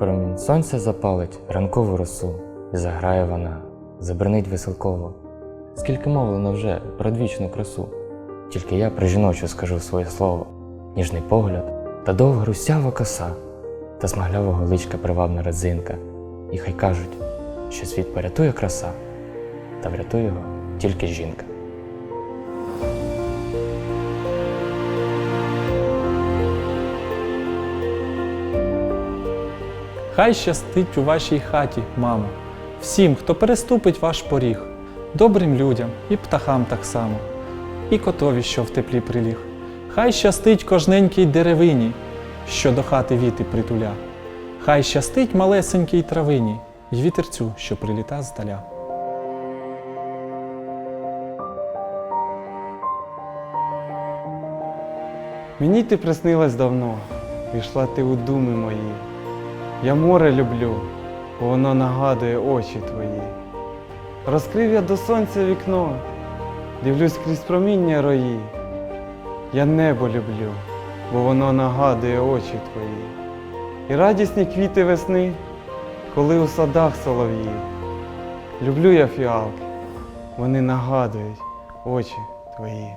Промінь сонця запалить ранкову росу, і заграє вона, забринить веселково. Скільки мовлено вже про двічну красу, тільки я про жіночу скажу своє слово, ніжний погляд та довга русява коса, та смаглявого личка привабна родзинка. І хай кажуть, що світ порятує краса, та врятує його тільки жінка. Хай щастить у вашій хаті, мамо, всім, хто переступить ваш поріг, добрим людям і птахам так само, і котові, що в теплі приліг. Хай щастить кожненькій деревині, що до хати віти притуля. Хай щастить малесенькій травині й вітерцю, що приліта здаля. Мені ти приснилась давно, війшла ти у думи мої. Я море люблю, бо воно нагадує очі твої. Розкрив я до сонця вікно, дивлюсь крізь проміння рої. Я небо люблю, бо воно нагадує очі твої. І радісні квіти весни, коли у садах солов'ї. Люблю я фіалки, вони нагадують очі твої.